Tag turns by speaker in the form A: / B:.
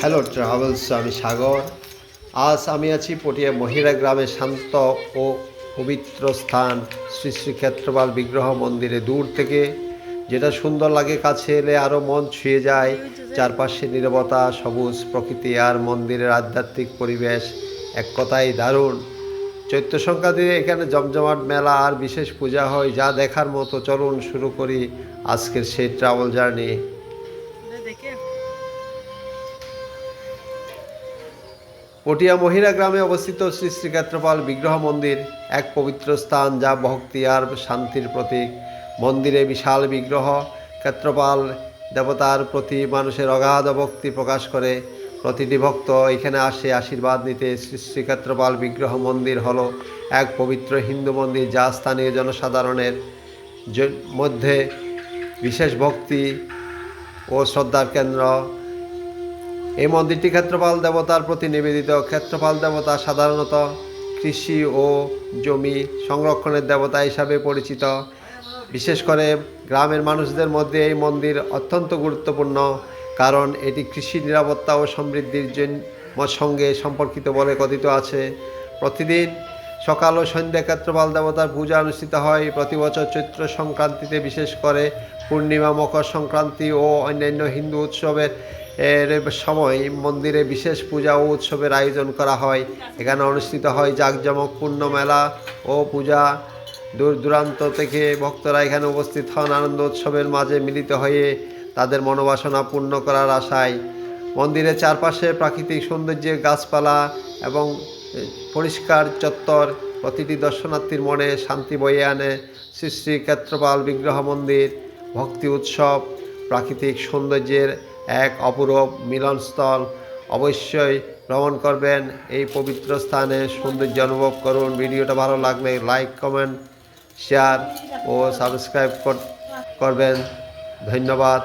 A: Hello travels, আমি সাগর। আজ আমি আছি পটিয়া মহিলা গ্রামে শান্ত ও পবিত্র স্থান শ্রী শ্রী ক্ষেত্রপাল বিগ্রহ মন্দিরে দূর থেকে। যেটা সুন্দর লাগে কাছে এলে আরও মন ছুঁয়ে যায়। চারপাশে নীরবতা, সবুজ প্রকৃতি আর মন্দিরের আধ্যাত্মিক পরিবেশ এক কথাই দারুণ। চৈত্র সংক্রান্তি এখানে জমজমাট মেলা আর বিশেষ পূজা হয়, যা দেখার মতো। চলুন শুরু করি আজকের সেই ট্রাভেল জার্নি পটিয়া মহিলা গ্রামে অবস্থিত শ্রী শ্রীক্ষেত্রপাল বিগ্রহ মন্দির এক পবিত্র স্থান যা ভক্তি আর শান্তির প্রতীক। মন্দিরে বিশাল বিগ্রহ। ক্ষেত্রপাল দেবতার প্রতি মানুষের অগাধ ভক্তি প্রকাশ করে। প্রতিটি ভক্ত এখানে আসে আশীর্বাদ নিতে। শ্রী শ্রীক্ষেত্রপাল বিগ্রহ মন্দির হলো এক পবিত্র হিন্দু মন্দির যা স্থানীয় জনসাধারণের মধ্যে বিশেষ ভক্তি ও শ্রদ্ধার কেন্দ্র। এই মন্দিরটি ক্ষেত্রপাল দেবতার প্রতি নিবেদিত। ক্ষেত্রপাল দেবতা সাধারণত কৃষি ও জমি সংরক্ষণের দেবতা হিসাবে পরিচিত। বিশেষ করে গ্রামের মানুষদের মধ্যে এই মন্দির অত্যন্ত গুরুত্বপূর্ণ, কারণ এটি কৃষি নিরাপত্তা ও সমৃদ্ধির সঙ্গে সম্পর্কিত বলে কথিত আছে। প্রতিদিন সকাল ও সন্ধ্যা ক্ষেত্রপাল দেবতার পূজা অনুষ্ঠিত হয়। প্রতি বছর চৈত্র সংক্রান্তিতে বিশেষ করে পূর্ণিমা, মকর সংক্রান্তি ও অন্যান্য হিন্দু উৎসবের এর সময় মন্দিরে বিশেষ পূজা ও উৎসবের আয়োজন করা হয়। এখানে অনুষ্ঠিত হয় জাঁকজমকপূর্ণ মেলা ও পূজা। দূর দূরান্ত থেকে ভক্তরা এখানে উপস্থিত হন। আনন্দ উৎসবের মাঝে মিলিত হয়ে তাদের মনোবাসনা পূর্ণ করার আশায়। মন্দিরের চারপাশে প্রাকৃতিক সৌন্দর্যে গাছপালা এবং পরিষ্কার চত্বর। প্রতিটি দর্শনার্থীর মনে শান্তি বয়ে আনে। শ্রী শ্রী ক্ষেত্রপাল বিগ্রহ মন্দির, ভক্তি উৎসব, প্রাকৃতিক সৌন্দর্যের এক অপূরব মিলনস্থল। অবশ্যই ভ্রমণ করবেন এই পবিত্র স্থানে। সৌন্দর্য অনুভব করুন। ভিডিওটা ভালো লাগলে লাইক কমেন্ট শেয়ার ও সাবস্ক্রাইব করবেন। ধন্যবাদ।